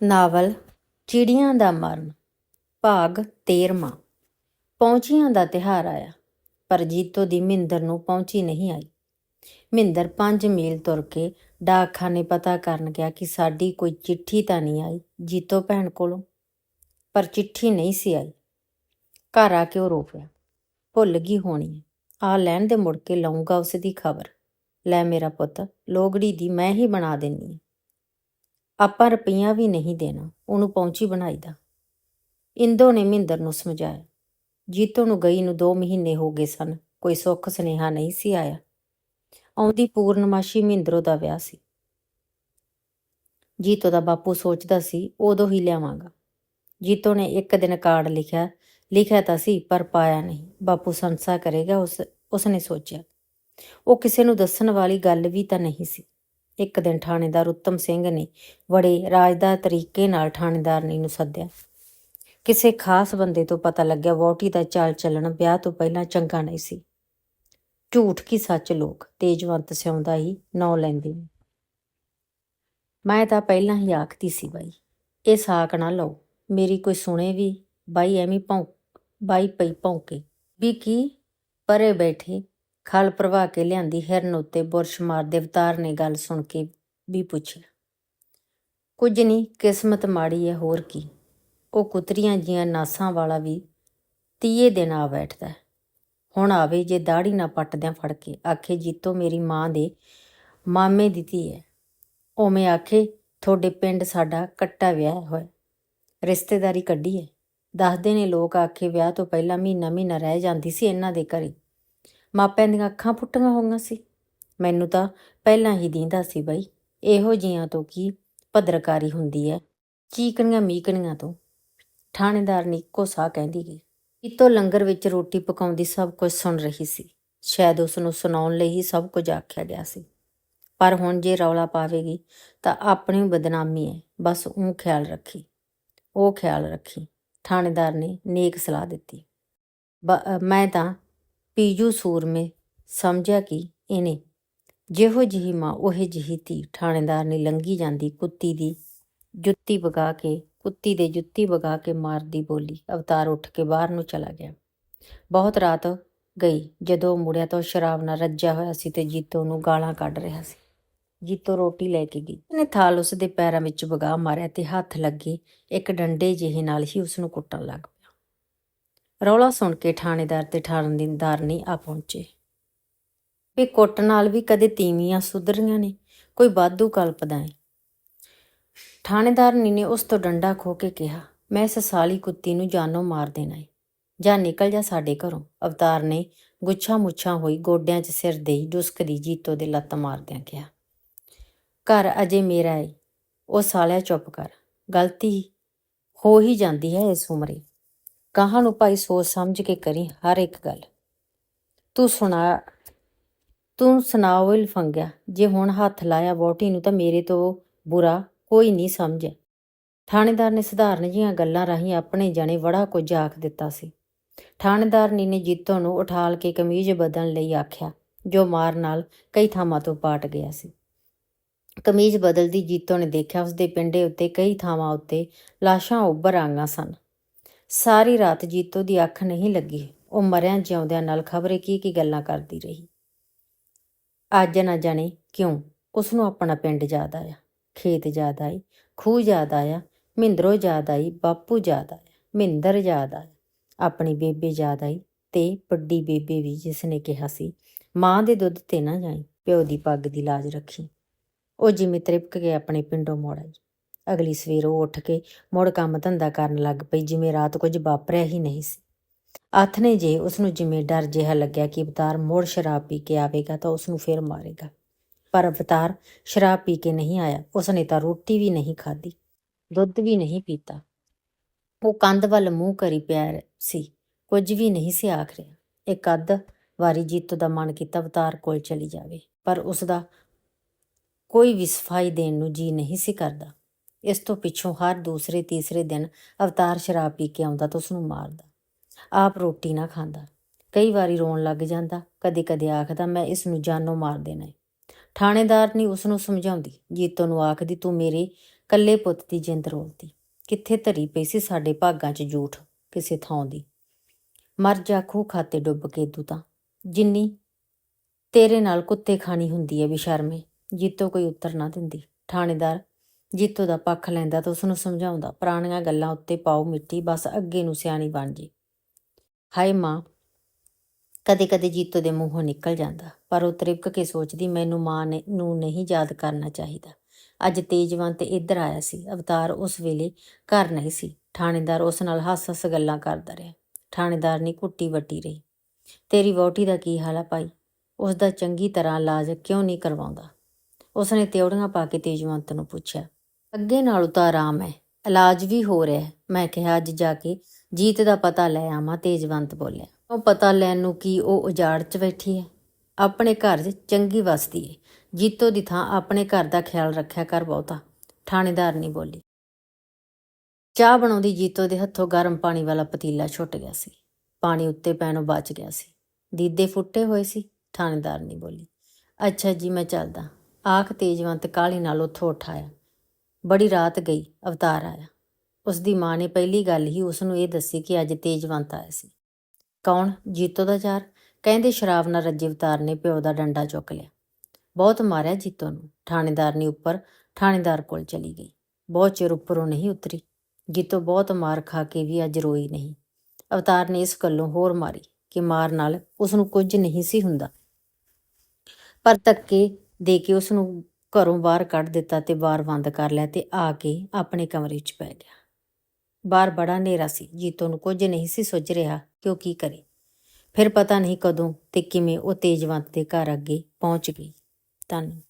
Novel, ਚਿੜੀਆਂ ਦਾ ਮਰਨ, ਭਾਗ 13ਵਾਂ ਪਹੁੰਚੀਆਂ ਦਾ ਤਿਹਾਰ ਆਇਆ, ਪਰ ਜੀਤੋ ਦੀ ਮਿੰਦਰ ਨੂੰ ਪਹੁੰਚੀ ਨਹੀਂ ਆਈ। ਮਿੰਦਰ 5 ਮੀਲ ਤੁਰ ਕੇ ਡਾਕਖਾਨੇ ਪਤਾ ਕਰਨ ਗਿਆ ਕਿ ਸਾਡੀ ਕੋਈ ਚਿੱਠੀ ਤਾਂ ਨਹੀਂ ਆਈ ਜੀਤੋ ਭੈਣ ਕੋਲੋਂ, ਪਰ ਚਿੱਠੀ ਨਹੀਂ ਸੀ ਆਈ। ਘਰ ਆ ਕੇ ਉਹ ਰੋ ਪਿਆ, ਭੁੱਲ ਗਈ ਹੋਣੀ ਹੈ ਆ ਲੈਣ ਦੇ ਮੁੜ ਕੇ ਲਊਂਗਾ ਉਸ ਦੀ ਖਬਰ। ਲੈ ਮੇਰਾ ਪੁੱਤ, ਲੋਗੜੀ ਦੀ ਮੈਂ ਹੀ ਬਣਾ ਦੇਣੀ ਹੈ। ਆਪਾਂ ਰੁਪਈਆ ਵੀ ਨਹੀਂ ਦੇਣਾ, ਉਹਨੂੰ ਪਹੁੰਚੀ ਬਣਾਈਦਾ ਇੰਦੋ ਨੇ ਮਹਿੰਦਰ ਨੂੰ ਸਮਝਾਇਆ, ਜੀਤੋ ਨੂੰ ਗਈ ਨੂੰ 2 ਮਹੀਨੇ ਹੋ ਗਏ ਸਨ, ਕੋਈ ਸੁੱਖ ਸੁਨੇਹਾ ਨਹੀਂ ਸੀ ਆਇਆ। ਆਉਂਦੀ ਪੂਰਨਮਾਸ਼ੀ ਮਹਿੰਦਰੋ ਦਾ ਵਿਆਹ ਸੀ। ਜੀਤੋ ਦਾ ਬਾਪੂ ਸੋਚਦਾ ਸੀ, ਉਦੋਂ ਹੀ ਲਿਆਵਾਂਗਾ। ਜੀਤੋ ਨੇ ਇੱਕ ਦਿਨ ਕਾਰਡ ਲਿਖਿਆ ਲਿਖਿਆ ਤਾਂ ਸੀ, ਪਰ ਪਾਇਆ ਨਹੀਂ। ਬਾਪੂ ਸੰਸਾ ਕਰੇਗਾ, ਉਸ, ਉਸਨੇ ਸੋਚਿਆ। ਉਹ ਕਿਸੇ ਨੂੰ ਦੱਸਣ ਵਾਲੀ ਗੱਲ ਵੀ ਤਾਂ ਨਹੀਂ ਸੀ। ਇੱਕ ਦਿਨ ਥਾਣੇਦਾਰ ਉੱਤਮ ਸਿੰਘ ਨੇ ਬੜੇ ਰਾਜਦਾਰ ਤਰੀਕੇ ਨਾਲ ਥਾਣੇਦਾਰਨੀ ਨੂੰ ਸੱਦਿਆ। ਕਿਸੇ ਖਾਸ ਬੰਦੇ ਤੋਂ ਪਤਾ ਲੱਗਿਆ ਵੋਟੀ ਦਾ ਚਾਲ ਚੱਲਣ ਵਿਆਹ ਤੋਂ ਪਹਿਲਾਂ ਚੰਗਾ ਨਹੀਂ ਸੀ। ਝੂਠ ਕੀ ਸੱਚ ਲੋਕ ਤੇਜਵੰਤ ਸਿਉਂਦਾ ਹੀ ਨੌ ਲੈਂਦੇ ਨੇ। ਮੈਂ ਤਾਂ ਪਹਿਲਾਂ ਹੀ ਆਖਦੀ ਸੀ ਬਾਈ, ਇਹ ਸਾਕ ਨਾ ਲਓ, ਮੇਰੀ ਕੋਈ ਸੁਣੇ ਵੀ, ਬਾਈ ਐਵੇਂ ਭੌਂ, ਬਾਈ ਪਈ ਭੌਂਕੇ, ਵੀ ਕੀ ਪਰੇ ਬੈਠੇ ਖਲ ਪ੍ਰਵਾ ਕੇ ਲਿਆਂਦੀ ਹਿਰਨ ਉੱਤੇ ਬੁਰਸ਼ ਮਾਰਦੇ ਅਵਤਾਰ ਨੇ ਗੱਲ ਸੁਣ ਕੇ ਵੀ ਪੁੱਛਿਆ, ਕੁਝ ਨਹੀਂ ਕਿਸਮਤ ਮਾੜੀ ਹੈ ਹੋਰ ਕੀ? ਉਹ ਕੁਤਰੀਆਂ ਜੀਆਂ ਨਾਸਾਂ ਵਾਲਾ ਵੀ ਤੀਏ ਦਿਨ ਆ ਬੈਠਦਾ ਹੁਣ ਆਵੇ ਜੇ ਦਾੜੀ ਨਾ ਪੱਟਦਿਆਂ ਫੜ ਕੇ, ਆਖੇ, ਜੀਤੋ ਮੇਰੀ ਮਾਂ ਦੇ ਮਾਮੇ ਦੀ ਧੀ ਹੈ ਉਵੇਂ ਆਖੇ, ਤੁਹਾਡੇ ਪਿੰਡ ਸਾਡਾ ਕੱਟਾ ਵਿਆਹ ਹੋਇਆ, ਰਿਸ਼ਤੇਦਾਰੀ ਕੱਢੀ ਹੈ ਦੱਸਦੇ ਨੇ ਲੋਕ ਆਖੇ, ਵਿਆਹ ਤੋਂ ਪਹਿਲਾਂ ਮਹੀਨਾ ਮਹੀਨਾ ਰਹਿ ਜਾਂਦੀ ਸੀ ਇਹਨਾਂ ਦੇ ਘਰੇ। ਮਾਪਿਆਂ ਦੀਆਂ ਅੱਖਾਂ ਫੁੱਟੀਆਂ ਹੋਈਆਂ ਸੀ। ਮੈਨੂੰ ਤਾਂ ਪਹਿਲਾਂ ਹੀ ਦੀਂਦਾ ਸੀ ਬਈ, ਇਹੋ ਜੀਆਂ ਤੋਂ ਕੀ ਭਦਰਕਾਰੀ ਹੁੰਦੀ ਹੈ ਚੀਕਣੀਆਂ ਮੀਕਣੀਆਂ ਤੋਂ। ਥਾਣੇਦਾਰ ਨੇ ਇੱਕੋ ਸਾਹ ਕਹਿੰਦੀ ਗਈ। ਇਤੋਂ ਲੰਗਰ ਵਿੱਚ ਰੋਟੀ ਪਕਾਉਂਦੀ ਸਭ ਕੁਝ ਸੁਣ ਰਹੀ ਸੀ। ਸ਼ਾਇਦ ਉਸ ਨੂੰ ਸੁਣਾਉਣ ਲਈ ਹੀ ਸਭ ਕੁਝ ਆਖਿਆ ਗਿਆ ਸੀ। ਪਰ ਹੁਣ ਜੇ ਰੌਲਾ ਪਾਵੇਗੀ ਤਾਂ ਆਪਣੀ ਬਦਨਾਮੀ ਹੈ ਬਸ ਉਹ ਖਿਆਲ ਰੱਖੀ। ਉਹ ਖਿਆਲ ਰੱਖੀ। ਥਾਣੇਦਾਰ ਨੇ ਨੇਕ ਸਲਾਹ ਦਿੱਤੀ। ਬ- ਮੈਂ ਤਾਂ ਪੀਜੂ ਸੂਰਮੇ ਸਮਝਿਆ ਕਿ ਇਹਨੇ ਜਿਹੋ ਜਿਹੀ ਮਾਂ ਉਹੇ ਜਿਹੀ ਧੀ ਥਾਣੇਦਾਰ ਨੇ ਲੰਗੀ ਜਾਂਦੀ ਕੁੱਤੀ ਦੀ ਜੁੱਤੀ ਵਗਾ ਕੇ, ਕੁੱਤੀ ਦੇ ਜੁੱਤੀ ਵਗਾ ਕੇ ਮਾਰਦੀ ਬੋਲੀ। ਅਵਤਾਰ ਉੱਠ ਕੇ ਬਾਹਰ ਨੂੰ ਚਲਾ ਗਿਆ। ਬਹੁਤ ਰਾਤ ਗਈ ਜਦੋਂ ਉਹ ਮੁੜਿਆ ਤਾਂ ਸ਼ਰਾਬ ਨਾਲ ਰੱਜਿਆ ਹੋਇਆ ਸੀ ਤੇ ਜੀਤੋ ਨੂੰ ਗਾਲਾਂ ਕੱਢ ਰਿਹਾ ਸੀ। ਜੀਤੋ ਰੋਟੀ ਲੈ ਕੇ ਗਈ। ਉਹਨੇ ਥਾਲ ਉਸ ਦੇ ਪੈਰਾਂ ਵਿੱਚ ਵਗਾ ਮਾਰਿਆ ਤੇ ਹੱਥ ਲੱਗੇ। ਇੱਕ ਡੰਡੇ ਜਿਹੇ ਨਾਲ ਹੀ ਉਸ ਨੂੰ ਕੁੱਟਣ ਲੱਗ ਰੌਲਾ ਸੁਣ ਕੇ ਥਾਣੇਦਾਰ ਤੇ ਥਾਣੇਦਾਰ ਨਹੀਂ ਆ ਪਹੁੰਚੇ। ਵੀ ਕੁੱਟ ਨਾਲ ਵੀ ਕਦੇ ਤੀਵੀਆਂ ਸੁਧਰੀਆਂ ਨੇ, ਕੋਈ ਬਾਦੂ ਕਲਪਦਾ ਹੈ ਥਾਣੇਦਾਰਨੀ ਨੇ ਉਸ ਤੋਂ ਡੰਡਾ ਖੋ ਕੇ ਕਿਹਾ, ਮੈਂ ਇਸ ਸਾਲੀ ਕੁੱਤੀ ਨੂੰ ਜਾਨੋਂ ਮਾਰ ਦੇਣਾ ਹੈ ਜਾਂ ਨਿਕਲ ਜਾ ਸਾਡੇ ਘਰੋਂ। ਅਵਤਾਰ ਨੇ ਗੁੱਛਾ ਮੁੱਛਾਂ ਹੋਈ ਗੋਡਿਆਂ 'ਚ ਸਿਰ ਦੇਈ ਡੁਸਕਦੀ ਜੀਤੋ ਦੇ ਲੱਤ ਮਾਰਦਿਆਂ ਕਿਹਾ, ਘਰ ਅਜੇ ਮੇਰਾ ਏ। ਉਹ ਸਾਲਿਆ ਚੁੱਪ ਕਰ। ਗਲਤੀ ਹੋ ਹੀ ਜਾਂਦੀ ਹੈ ਇਸ ਉਮਰੇ। ਕਹਾਂ ਨੂੰ ਭਾਈ ਸੋਚ ਸਮਝ ਕੇ ਕਰੀ ਹਰ ਇੱਕ ਗੱਲ। ਤੂੰ ਸੁਣਾ ਤੂੰ ਸੁਣਾ ਫੰਗਿਆ। ਜੇ ਹੁਣ ਹੱਥ ਲਾਇਆ ਵੋਟੀ ਨੂੰ ਤਾਂ ਮੇਰੇ ਤੋਂ ਬੁਰਾ ਕੋਈ ਨਹੀਂ ਸਮਝੇ। ਥਾਣੇਦਾਰ ਨੇ ਸਧਾਰਨ ਜੀਆਂ ਗੱਲਾਂ ਰਾਹੀਂ ਆਪਣੇ ਜਣੇ ਬੜਾ ਕੁਝ ਆਖ ਦਿੱਤਾ ਸੀ। ਥਾਣੇਦਾਰਨੀ ਨੇ ਜੀਤੋ ਨੂੰ ਉਠਾਲ ਕੇ ਕਮੀਜ਼ ਬਦਲਣ ਲਈ ਆਖਿਆ, ਜੋ ਮਾਰ ਨਾਲ ਕਈ ਥਾਵਾਂ ਤੋਂ ਪਾਟ ਗਿਆ ਸੀ। ਕਮੀਜ਼ ਬਦਲਦੀ ਜੀਤੋ ਨੇ ਦੇਖਿਆ ਉਸਦੇ ਪਿੰਡੇ ਉੱਤੇ ਕਈ ਥਾਵਾਂ ਉੱਤੇ ਲਾਸ਼ਾਂ ਉੱਭਰ ਆਈਆਂ ਸਨ। ਸਾਰੀ ਰਾਤ ਜੀਤੋ ਦੀ ਅੱਖ ਨਹੀਂ ਲੱਗੀ। ਉਹ ਮਰਿਆਂ ਜਿਉਂਦਿਆਂ ਨਾਲ ਖਬਰੇ ਕੀ ਕੀ ਗੱਲਾਂ ਕਰਦੀ ਰਹੀ। ਅੱਜ ਨਾ ਜਾਣੇ ਕਿਉਂ ਉਸ ਨੂੰ ਆਪਣਾ ਪਿੰਡ ਯਾਦ ਆਇਆ। ਖੇਤ ਯਾਦ ਆਈ ਖੂਹ ਯਾਦ ਆਇਆ, ਮਹਿੰਦਰੋ ਯਾਦ ਆਈ, ਬਾਪੂ ਯਾਦ ਆਇਆ, ਮਹਿੰਦਰ ਯਾਦ ਆਇਆ। ਆਪਣੀ ਬੇਬੇ ਯਾਦ ਆਈ ਤੇ ਵੱਡੀ ਬੇਬੇ ਵੀ ਜਿਸ ਨੇ ਕਿਹਾ ਸੀ, ਮਾਂ ਦੇ ਦੁੱਧ ਤੇ ਨਾ ਜਾਈ, ਪਿਓ ਦੀ ਪੱਗ ਦੀ ਲਾਜ ਰੱਖੀ। ਉਹ ਜਿਵੇਂ ਤ੍ਰਿਪਕ ਕੇ ਆਪਣੇ ਪਿੰਡੋਂ ਮੋੜ ਆਈ। ਅਗਲੀ ਸਵੇਰ ਉਹ ਉੱਠ ਕੇ ਮੁੜ ਕੰਮ ਧੰਦਾ ਕਰਨ ਲੱਗ ਪਈ, ਜਿਵੇਂ ਰਾਤ ਕੁਝ ਵਾਪਰਿਆ ਹੀ ਨਹੀਂ ਸੀ। ਅੱਥ ਨੇ ਜੇ ਉਸ ਨੂੰ ਜਿਵੇਂ ਡਰ ਜਿਹਾ ਲੱਗਿਆ ਕਿ ਅਵਤਾਰ ਮੁੜ ਸ਼ਰਾਬ ਪੀ ਕੇ ਆਵੇਗਾ ਤਾਂ ਉਸ ਨੂੰ ਫਿਰ ਮਾਰੇਗਾ। ਪਰ ਅਵਤਾਰ ਸ਼ਰਾਬ ਪੀ ਕੇ ਨਹੀਂ ਆਇਆ। ਉਸਨੇ ਤਾਂ ਰੋਟੀ ਵੀ ਨਹੀਂ ਖਾਧੀ, ਦੁੱਧ ਵੀ ਨਹੀਂ ਪੀਤਾ। ਉਹ ਕੰਧ ਵੱਲ ਮੂੰਹ ਕਰੀ ਪਿਆ ਸੀ, ਕੁਝ ਵੀ ਨਹੀਂ ਸੀ ਆਖ ਰਿਹਾ। ਇੱਕ ਅੱਧ ਵਾਰੀ ਜੀਤੋ ਦਾ ਮਨ ਕੀਤਾ ਅਵਤਾਰ ਕੋਲ ਚਲੀ ਜਾਵੇ, ਪਰ ਉਸ ਦਾ ਕੋਈ ਵੀ ਸਫ਼ਾਈ ਦੇਣ ਨੂੰ ਜੀ ਨਹੀਂ ਸੀ ਕਰਦਾ। ਇਸ ਤੋਂ ਪਿੱਛੋਂ ਹਰ ਦੂਸਰੇ ਤੀਸਰੇ ਦਿਨ ਅਵਤਾਰ ਸ਼ਰਾਬ ਪੀ ਕੇ ਆਉਂਦਾ ਤਾਂ ਉਸ ਨੂੰ ਮਾਰਦਾ। ਆਪ ਰੋਟੀ ਨਾ ਖਾਂਦਾ। ਕਈ ਵਾਰੀ ਰੋਣ ਲੱਗ ਜਾਂਦਾ। ਕਦੇ ਕਦੇ ਆਖਦਾ, ਮੈਂ ਇਸ ਨੂੰ ਜਾਨੋਂ ਮਾਰ ਦੇਣਾ ਹੈ ਥਾਣੇਦਾਰ ਨੇ ਉਸ ਨੂੰ ਸਮਝਾਉਂਦੀ। ਜੀਤੋ ਨੂੰ ਆਖਦੀ, ਤੂੰ ਮੇਰੇ ਕੱਲੇ ਪੁੱਤ ਦੀ ਜਿੰਦ ਰੋਲਦੀ ਕਿੱਥੇ ਧਰੀ ਪਈ ਸੀ ਸਾਡੇ ਭਾਗਾਂ 'ਚ ਝੂਠ ਕਿਸੇ ਥਾਂ ਦੀ? ਮਰ ਜਾ ਖੂਹ ਖਾਤੇ ਡੁੱਬ ਕੇ ਤੂੰ ਤਾਂ। ਜਿੰਨੀ ਤੇਰੇ ਨਾਲ ਕੁੱਤੇ ਖਾਣੀ ਹੁੰਦੀ ਹੈ ਬਿਸ਼ਰਮੇ। ਜੀਤੋ ਕੋਈ ਉੱਤਰ ਨਾ ਦਿੰਦੀ। ਥਾਣੇਦਾਰ ਜੀਤੋ ਦਾ ਪੱਖ ਲੈਂਦਾ ਤਾਂ ਉਸ ਨੂੰ ਸਮਝਾਉਂਦਾ, ਪੁਰਾਣੀਆਂ ਗੱਲਾਂ ਉੱਤੇ ਪਾਓ ਮਿੱਟੀ, ਬਸ ਅੱਗੇ ਨੂੰ ਸਿਆਣੀ ਬਣ ਜੇ। ਹਾਏ ਮਾਂ ਕਦੇ ਕਦੇ ਜੀਤੋ ਦੇ ਮੂੰਹੋਂ ਨਿਕਲ ਜਾਂਦਾ, ਪਰ ਉਹ ਤ੍ਰਿਪਕ ਕੇ ਸੋਚਦੀ, ਮੈਨੂੰ ਮਾਂ ਨੇ, ਨੂੰ ਨਹੀਂ ਯਾਦ ਕਰਨਾ ਚਾਹੀਦਾ। ਅੱਜ ਤੇਜਵੰਤ ਇੱਧਰ ਆਇਆ ਸੀ, ਅਵਤਾਰ ਉਸ ਵੇਲੇ ਘਰ ਨਹੀਂ ਸੀ। ਥਾਣੇਦਾਰ ਉਸ ਨਾਲ ਹੱਸ-ਹੱਸ ਗੱਲਾਂ ਕਰਦਾ ਰਿਹਾ। ਥਾਣੇਦਾਰ ਨੇ ਕੁੱਟੀ ਵੱਟੀ ਰਹੀ। ਤੇਰੀ ਵਹੁਟੀ ਦਾ ਕੀ ਹਾਲ ਆ ਭਾਈ? ਉਸ ਦਾ ਚੰਗੀ ਤਰ੍ਹਾਂ ਇਲਾਜ ਕਿਉਂ ਨਹੀਂ ਕਰਵਾਉਂਦਾ? ਉਸਨੇ ਤਿਉੜੀਆਂ ਪਾ ਕੇ ਤੇਜਵੰਤ ਨੂੰ ਪੁੱਛਿਆ। ਅੱਗੇ ਨਾਲੋਂ ਤਾਂ ਆਰਾਮ ਹੈ, ਇਲਾਜ ਵੀ ਹੋ ਰਿਹਾ ਹੈ। ਮੈਂ ਕਿਹਾ, ਅੱਜ ਜਾ ਕੇ ਜੀਤ ਦਾ ਪਤਾ ਲੈ ਆਵਾਂ, ਤੇਜਵੰਤ ਬੋਲਿਆ। ਉਹ ਪਤਾ ਲੈਣ ਨੂੰ ਕੀ ਉਹ ਉਜਾੜ 'ਚ ਬੈਠੀ ਹੈ? ਆਪਣੇ ਘਰ 'ਚ ਚੰਗੀ ਵਸਦੀ ਹੈ ਜੀਤੋ ਦੀ ਥਾਂ ਆਪਣੇ ਘਰ ਦਾ ਖਿਆਲ ਰੱਖਿਆ ਕਰ ਬਹੁਤਾ। ਥਾਣੇਦਾਰ ਨਹੀਂ ਬੋਲੀ। ਚਾਹ ਬਣਾਉਂਦੀ ਜੀਤੋ ਦੇ ਹੱਥੋਂ ਗਰਮ ਪਾਣੀ ਵਾਲਾ ਪਤੀਲਾ ਛੁੱਟ ਗਿਆ ਸੀ। ਪਾਣੀ ਉੱਤੇ ਪੈਣੋਂ ਬਚ ਗਿਆ ਸੀ। ਦੀਦੇ ਫੁੱਟੇ ਹੋਏ ਸੀ, ਥਾਣੇਦਾਰ ਨਹੀਂ ਬੋਲੀ। ਅੱਛਾ ਜੀ, ਮੈਂ ਚੱਲਦਾ। ਆਖ ਤੇਜਵੰਤ ਕਾਲੀ ਨਾਲ ਉੱਥੋਂ ਉਠਾਇਆ। ਬੜੀ ਰਾਤ ਗਈ, ਅਵਤਾਰ ਆਇਆ। ਉਸ ਦੀ ਮਾਂ ਨੇ ਪਹਿਲੀ ਗੱਲ ਹੀ ਉਸ ਨੂੰ ਇਹ ਦੱਸੀ ਕਿ ਅੱਜ ਤੇਜਵੰਤ ਆਇਆ ਸੀ। ਕੌਣ? ਜੀਤੋ ਦਾ ਚਾਰ ਕਹਿੰਦੇ ਸ਼ਰਾਬ ਨਾਲ ਰੱਜੇ ਅਵਤਾਰ ਨੇ ਪਿਓ ਦਾ ਡੰਡਾ ਚੁੱਕ ਲਿਆ। ਬਹੁਤ ਮਾਰਿਆ ਜੀਤੋ ਨੂੰ। ਥਾਣੇਦਾਰ ਨੇ ਉੱਪਰ, ਥਾਣੇਦਾਰ ਕੋਲ ਚਲੀ ਗਈ। ਬਹੁਤ ਚਿਰ ਉੱਪਰੋਂ ਨਹੀਂ ਉਤਰੀ। ਜੀਤੋ ਬਹੁਤ ਮਾਰ ਖਾ ਕੇ ਵੀ ਅੱਜ ਰੋਈ ਨਹੀਂ। ਅਵਤਾਰ ਨੇ ਇਸ ਗੱਲੋਂ ਹੋਰ ਮਾਰੀ ਕਿ ਮਾਰ ਨਾਲ ਉਸ ਨੂੰ ਕੁਝ ਨਹੀਂ ਸੀ ਹੁੰਦਾ। ਪਰ ਧੱਕੇ ਦੇ ਕੇ ਉਸ ਨੂੰ ਘਰੋਂ ਬਾਹਰ ਕੱਢ ਦਿੱਤਾ ਤੇ ਬਾਹਰ ਬੰਦ ਕਰ ਲਿਆ ਤੇ ਆ ਕੇ ਆਪਣੇ ਕਮਰੇ 'ਚ ਪੈ ਗਿਆ। ਬਾਹਰ ਬੜਾ ਹਨੇਰਾ ਸੀ, ਜੀਤੋ ਨੂੰ ਕੁਝ ਨਹੀਂ ਸੀ ਸੁੱਝ ਰਿਹਾ ਕਿ ਉਹ ਕੀ ਕਰੇ। ਫਿਰ ਪਤਾ ਨਹੀਂ ਕਦੋਂ ਤੇ ਕਿਵੇਂ ਉਹ ਤੇਜਵੰਤ ਦੇ ਘਰ ਅੱਗੇ ਪਹੁੰਚ ਗਈ। ਧੰਨਵਾਦ